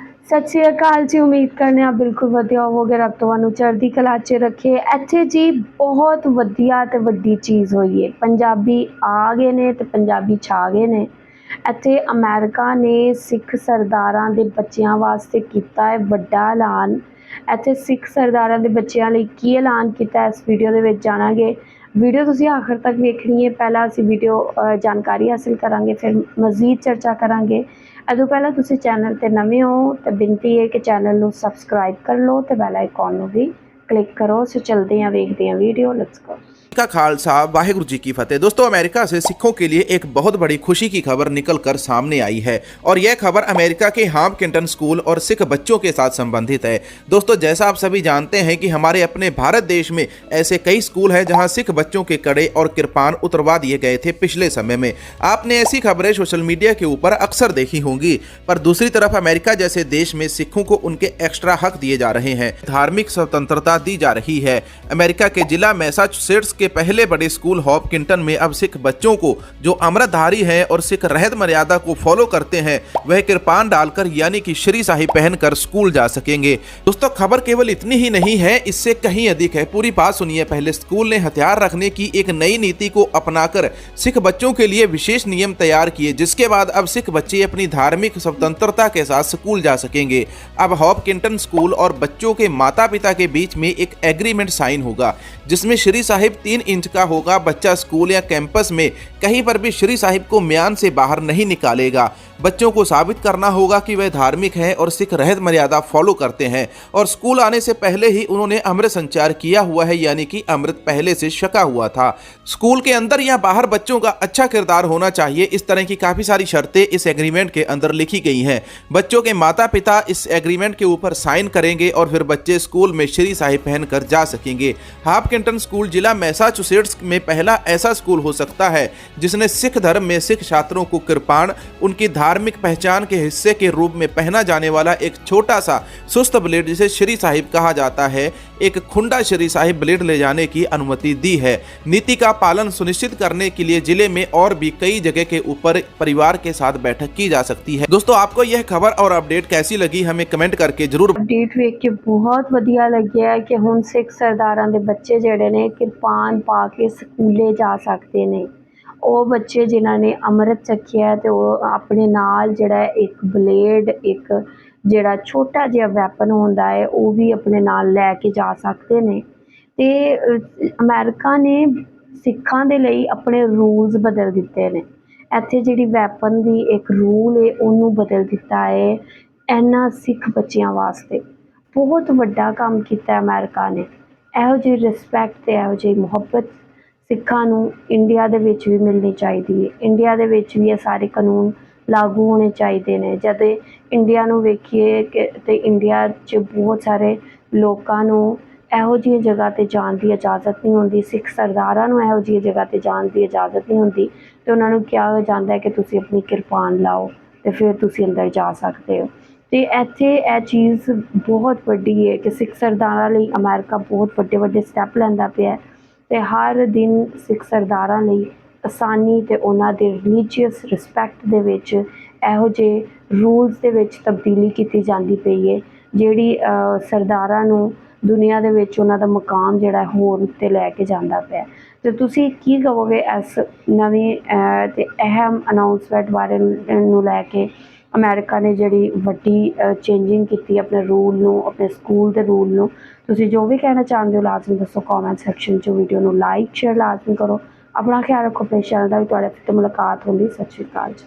ਸਤਿ ਸ਼੍ਰੀ ਅਕਾਲ ਜੀ, ਉਮੀਦ ਕਰਨੇ ਆ ਬਿਲਕੁਲ ਵਧੀਆ ਹੋਵੋਗੇ। ਰੱਬ ਤੁਹਾਨੂੰ ਚੜ੍ਹਦੀ ਕਲਾ 'ਚ ਰੱਖੇ। ਇੱਥੇ ਜੀ ਬਹੁਤ ਵਧੀਆ ਤੇ ਵੱਡੀ ਚੀਜ਼ ਹੋਈ ਹੈ ਪੰਜਾਬੀ ਆ ਗਏ ਨੇ ਤੇ ਪੰਜਾਬੀ ਛਾ ਗਏ ਨੇ। ਇੱਥੇ ਅਮਰੀਕਾ ਨੇ ਸਿੱਖ ਸਰਦਾਰਾਂ ਦੇ ਬੱਚਿਆਂ ਵਾਸਤੇ ਕੀਤਾ ਹੈ ਵੱਡਾ ਐਲਾਨ। ਇੱਥੇ ਸਿੱਖ ਸਰਦਾਰਾਂ ਦੇ ਬੱਚਿਆਂ ਲਈ ਕੀ ਐਲਾਨ ਕੀਤਾ, ਇਸ ਵੀਡੀਓ ਦੇ ਵਿੱਚ ਜਾਣਾਂਗੇ। ਵੀਡੀਓ ਤੁਸੀਂ ਆਖਰ ਤੱਕ ਵੇਖਣੀ ਹੈ ਪਹਿਲਾਂ ਅਸੀਂ ਵੀਡੀਓ ਅ, ਜਾਣਕਾਰੀ ਹਾਸਿਲ ਕਰਾਂਗੇ ਫਿਰ ਮਜ਼ੀਦ ਚਰਚਾ ਕਰਾਂਗੇ ਅਦੋਂ ਪਹਿਲਾਂ ਤੁਸੀਂ ਚੈਨਲ ਤੇ ਨਵੇਂ ਹੋ ਤਾਂ ਬੇਨਤੀ ਹੈ ਕਿ ਚੈਨਲ ਨੂੰ ਸਬਸਕ੍ਰਾਈਬ ਕਰ ਲਓ ਤੇ ਬੈਲ ਆਈਕਨ ਨੂੰ ਵੀ ਕਲਿੱਕ ਕਰੋ ਸੋ ਚਲਦੇ ਹਾਂ ਵੇਖਦੇ ਹਾਂ ਵੀਡੀਓ ਲੈਟਸ ਗੋ का खालसा, वाहिगुरु जी की फतेह। दोस्तों, अमेरिका से सिखों के लिए एक बहुत बड़ी खुशी की खबर निकल कर सामने आई है और यह खबर अमेरिका के हाम किंटन स्कूल और सिख बच्चों के साथ संबंधित है। दोस्तों, जैसा आप सभी जानते हैं कि हमारे अपने भारत देश में ऐसे कई स्कूल हैं जहाँ सिख बच्चों के कड़े और किरपान उतरवा दिए गए थे पिछले समय में। आपने ऐसी खबरें सोशल मीडिया के ऊपर अक्सर देखी होंगी, पर दूसरी तरफ़ अमेरिका जैसे देश में सिखों को उनके एक्स्ट्रा हक दिए जा रहे हैं। धार्मिक स्वतंत्रता दी जा रही है। अमेरिका के जिला मैसाचुसेट्स के पहले बड़े स्कूल हॉपकिंटन में अब सिख बच्चों को, जो अमृतधारी हैं और सिख रहत मर्यादा को फॉलो करते हैं, वह किरपान डालकर यानी कि श्री शाही पहनकर स्कूल जा सकेंगे। दोस्तों, खबर केवल इतनी ही नहीं है, इससे कहीं अधिक है। पूरी बात सुनिए। पहले स्कूल ने हथियार रखने की एक नई नीति को अपनाकर सिख बच्चों के लिए विशेष नियम तैयार किए, जिसके बाद अब सिख बच्चे अपनी धार्मिक स्वतंत्रता के साथ स्कूल जा सकेंगे। अब हॉपकिंटन स्कूल और बच्चों के माता पिता के बीच में एक एग्रीमेंट साइन होगा, जिसमें श्री साहिब तीन इंच का होगा। बच्चा स्कूल या कैंपस में कहीं पर भी श्री साहिब को म्यान से बाहर नहीं निकालेगा। बच्चों को साबित करना होगा कि वह धार्मिक हैं और सिख रहत मर्यादा फॉलो करते हैं और स्कूल आने से पहले ही उन्होंने अमृत संचार किया हुआ है, यानी कि अमृत पहले से छका हुआ था। स्कूल के अंदर या बाहर बच्चों का अच्छा किरदार होना चाहिए। इस तरह की काफ़ी सारी शर्तें इस एग्रीमेंट के अंदर लिखी गई हैं। बच्चों के माता पिता इस एग्रीमेंट के ऊपर साइन करेंगे और फिर बच्चे स्कूल में श्री साहिब पहनकर जा सकेंगे। हापकिंटन स्कूल जिला मैसाचुसेट्स में पहला ऐसा स्कूल हो सकता है जिसने सिख धर्म में सिख छात्रों को कृपाण उनकी धार्मिक पहचान के हिस्से के रूप में पहना जाने वाला एक छोटा सा सुस्त ब्लेड जिसे श्री साहिब कहा जाता है एक खुंडा श्री साहिब ब्लेड ले जाने की अनुमति दी है नीति का पालन सुनिश्चित करने के लिए जिले में और भी कई जगह के ऊपर परिवार के साथ बैठक की जा सकती है दोस्तों आपको यह खबर और अपडेट कैसी लगी हमें कमेंट करके जरूर ਅਪਡੇਟ ਵੇਖ ਕੇ ਬਹੁਤ ਵਧੀਆ ਲੱਗਿਆ ਕਿ ਹੁਣ ਸਿੱਖ ਸਰਦਾਰਾਂ ਦੇ ਬੱਚੇ ਜਿਹੜੇ ਨੇ ਕਿਰਪਾਨ ਪਾ ਕੇ ਸਕੂਲੇ ਜਾ ਸਕਦੇ ਨੇ। ਉਹ ਬੱਚੇ ਜਿਨ੍ਹਾਂ ਨੇ ਅੰਮ੍ਰਿਤ ਚੱਕਿਆ ਅਤੇ ਉਹ ਆਪਣੇ ਨਾਲ ਜਿਹੜਾ ਇੱਕ ਬਲੇਡ, ਇੱਕ ਜਿਹੜਾ ਛੋਟਾ ਜਿਹਾ ਵੈਪਨ ਹੁੰਦਾ ਹੈ, ਉਹ ਵੀ ਆਪਣੇ ਨਾਲ ਲੈ ਕੇ ਜਾ ਸਕਦੇ ਨੇ। ਤੇ ਅਮੈਰੀਕਾ ਨੇ ਸਿੱਖਾਂ ਦੇ ਲਈ ਆਪਣੇ ਰੂਲਸ ਬਦਲ ਦਿੱਤੇ ਨੇ। ਇੱਥੇ ਜਿਹੜੀ ਵੈਪਨ ਦੀ ਇੱਕ ਰੂਲ ਹੈ, ਉਹਨੂੰ ਬਦਲ ਦਿੱਤਾ ਹੈ ਇਹਨਾਂ ਸਿੱਖ ਬੱਚਿਆਂ ਵਾਸਤੇ। ਬਹੁਤ ਵੱਡਾ ਕੰਮ ਕੀਤਾ ਅਮੈਰੀਕਾ ਨੇ। ਇਹੋ ਜਿਹੀ ਰਿਸਪੈਕਟ ਤੇ ਇਹੋ ਜਿਹੀ ਮੁਹੱਬਤ ਸਿੱਖਾਂ ਨੂੰ ਇੰਡੀਆ ਦੇ ਵਿੱਚ ਵੀ ਮਿਲਣੀ ਚਾਹੀਦੀ ਹੈ। ਇੰਡੀਆ ਦੇ ਵਿੱਚ ਵੀ ਇਹ ਸਾਰੇ ਕਾਨੂੰਨ ਲਾਗੂ ਹੋਣੇ ਚਾਹੀਦੇ ਨੇ। ਜਦ ਇੰਡੀਆ ਨੂੰ ਵੇਖੀਏ ਕਿ ਤੇ ਇੰਡੀਆ 'ਚ ਬਹੁਤ ਸਾਰੇ ਲੋਕਾਂ ਨੂੰ ਇਹੋ ਜਿਹੀਆਂ ਜਗ੍ਹਾ ਤੇ ਜਾਣ ਦੀ ਇਜਾਜ਼ਤ ਨਹੀਂ ਹੁੰਦੀ। ਸਿੱਖ ਸਰਦਾਰਾਂ ਨੂੰ ਇਹੋ ਜਿਹੀਆਂ ਜਗ੍ਹਾ ਤੇ ਜਾਣ ਦੀ ਇਜਾਜ਼ਤ ਨਹੀਂ ਹੁੰਦੀ। ਤੇ ਉਹਨਾਂ ਨੂੰ ਕਿਹਾ ਜਾਂਦਾ ਹੈ ਕਿ ਤੁਸੀਂ ਆਪਣੀ ਕਿਰਪਾਨ ਲਾਓ ਤੇ ਫਿਰ ਤੁਸੀਂ ਅੰਦਰ ਜਾ ਸਕਦੇ ਹੋ। ਤੇ ਇੱਥੇ ਇਹ ਚੀਜ਼ ਬਹੁਤ ਵੱਡੀ ਹੈ ਕਿ ਸਿੱਖ ਸਰਦਾਰਾਂ ਲਈ ਅਮਰੀਕਾ ਬਹੁਤ ਵੱਡੇ ਵੱਡੇ ਸਟੈਪ ਲੈਂਦਾ ਪਿਆ ਹੈ ਤੇ ਹਰ ਦਿਨ ਸਿੱਖ ਸਰਦਾਰਾਂ ਲਈ ਆਸਾਨੀ ਤੇ ਉਹਨਾਂ ਦੇ ਰਿਲੀਜੀਅਸ ਰਿਸਪੈਕਟ ਦੇ ਵਿੱਚ ਇਹੋ ਜਿਹੇ ਰੂਲਸ ਦੇ ਵਿੱਚ ਤਬਦੀਲੀ ਕੀਤੀ ਜਾਂਦੀ ਪਈ ਹੈ ਜਿਹੜੀ ਸਰਦਾਰਾਂ ਨੂੰ ਦੁਨੀਆ ਦੇ ਵਿੱਚ ਉਹਨਾਂ ਦਾ ਮਕਾਮ ਜਿਹੜਾ ਹੋਰ ਉੱਤੇ ਲੈ ਕੇ ਜਾਂਦਾ ਪਿਆ ਤੇ ਤੁਸੀਂ ਕੀ ਕਹੋਗੇ ਇਸ ਨਵੀਂ ਅ, ਤੇ ਅਹਿਮ ਅਨਾਉਂਸਮੈਂਟ ਬਾਰੇ ਨੂੰ ਲੈ ਕੇ ਅਮੈਰੀਕਾ ਨੇ ਜਿਹੜੀ ਵੱਡੀ ਚੇਂਜਿੰਗ ਕੀਤੀ ਆਪਣੇ ਰੂਲ ਨੂੰ, ਆਪਣੇ ਸਕੂਲ ਦੇ ਰੂਲ ਨੂੰ। ਤੁਸੀਂ ਜੋ ਵੀ ਕਹਿਣਾ ਚਾਹੁੰਦੇ ਹੋ ਲਾਜ਼ਮੀ ਦੱਸੋ ਕਮੈਂਟ ਸੈਕਸ਼ਨ 'ਚ ਵੀਡੀਓ ਨੂੰ ਲਾਈਕ ਸ਼ੇਅਰ ਲਾਜ਼ਮੀ ਕਰੋ। ਆਪਣਾ ਖਿਆਲ ਰੱਖੋ, ਆਪਣੇ ਚੈਨਲ ਦਾ ਵੀ ਤੁਹਾਡੇ ਫਿਰ ਤੋਂ ਮੁਲਾਕਾਤ ਹੁੰਦੀ। ਸਤਿ ਸ਼੍ਰੀ ਅਕਾਲ ਜੀ।